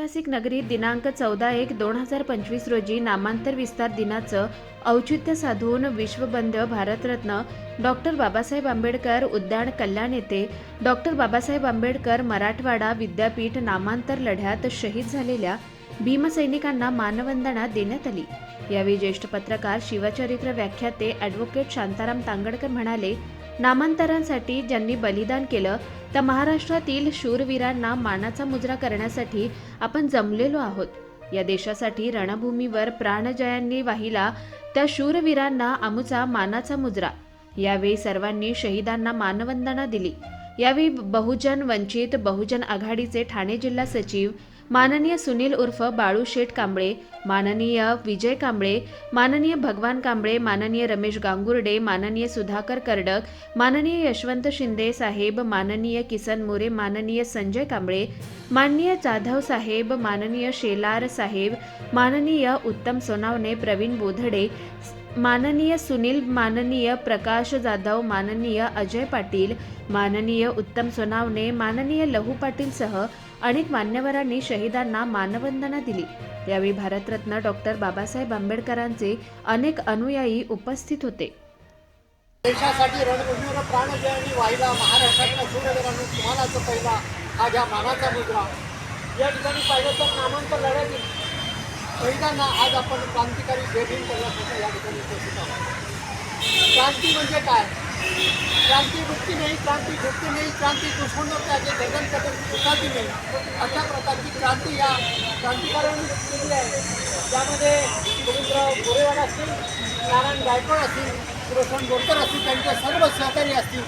ऐतिहासिक नगरीत दिनांक चौदा एक दोन हजार पंचवीस रोजी नामांतर विस्तार दिनाचं औचित्य साधून विश्वबंध भारतरत्न डॉक्टर बाबासाहेब आंबेडकर उद्यान कल्याण येथे डॉक्टर बाबासाहेब आंबेडकर मराठवाडा विद्यापीठ नामांतर लढ्यात शहीद झालेल्या भीमसैनिकांना मानवंदना देण्यात आली. यावेळी ज्येष्ठ पत्रकार शिवचरित्र व्याख्याते ॲडव्होकेट शांताराम तांगडकर म्हणाले नामांतरांसाठी ज्यांनी बलिदान केलं त्या महाराष्ट्रातील शूरवीरांना मानाचा मुजरा करण्यासाठी आपण जमलेलो आहोत. या देशासाठी रणभूमीवर प्राणजयांनी वाहिला त्या शूरवीरांना आमचा मानाचा मुजरा. यावेळी सर्वांनी शहीदांना मानवंदना दिली. यावेळी बहुजन वंचित बहुजन आघाडीचे ठाणे जिल्हा सचिव माननीय सुनील उर्फ बाळू शेठ कांबळे माननीय विजय कांबळे माननीय भगवान कांबळे माननीय रमेश गांगुर्डे माननीय सुधाकर कर्डक माननीय यशवंत शिंदे साहेब माननीय किसन मोरे माननीय संजय कांबळे माननीय जाधव साहेब माननीय शेलार साहेब माननीय उत्तम सोनावणे प्रवीण बोधडे माननीय सुनील माननीय प्रकाश जाधव माननीय अजय पाटील माननीय उत्तम सोनावणे माननीय लहू पाटीलसह अनेक मान्यवरांनी शहीदांना मानवंदना दिली. यावेळी भारतरत्न डॉक्टर बाबासाहेब आंबेडकरांचे अनेक अनुयायी उपस्थित होते. देशासाठी रणभूमीवर प्राणजयांनी वाहिला महाराष्ट्रातल्या सूर्यवीरांनी तुम्हाला पहिला हा ज्या मानाचा मुद्रा. या ठिकाणी पाहिलं तर नामांतर लढ्यातील पहिल्यांदा आज आपण क्रांतिकारी जय भीम करण्यासाठी या ठिकाणी उपस्थित आहोत. क्रांती म्हणजे काय? क्रांती वृत्ती नाही क्रांती वृत्ती नाही क्रांती दुश्मनवर त्याचे गर्दन करून दुखाती नाही. अशा प्रकारची क्रांती या क्रांतिकाऱ्यांनी केली आहे. त्यामध्ये गोविंदराव गोरेवाड असतील नारायण गायकवाड असतील रोशन बोरकर असतील त्यांचे सर्व सहकारी असतील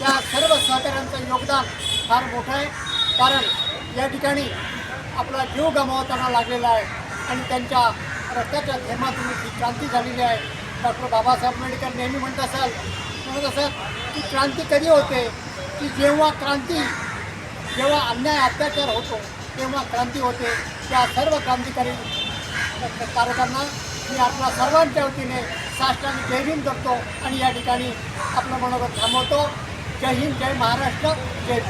त्या सर्व सहकाऱ्यांचं योगदान फार मोठं आहे. कारण या ठिकाणी आपला जीव गमावताना लागलेला आहे. आणि त्यांच्या रक्ताच्या थेंबातून ही क्रांती झालेली आहे. डॉक्टर बाबासाहेब आंबेडकर नेहमी म्हणत असाल म्हणत असत की क्रांती कधी होते? की जेव्हा क्रांती जेव्हा अन्याय अत्याचार होतो तेव्हा क्रांती होते. त्या सर्व क्रांतिकारी कारकांना मी आपल्या सर्वांच्या वतीने साष्टांग जय हिंद करतो आणि या ठिकाणी आपलं मनोगत थांबवतो. जय हिंद जय महाराष्ट्र जय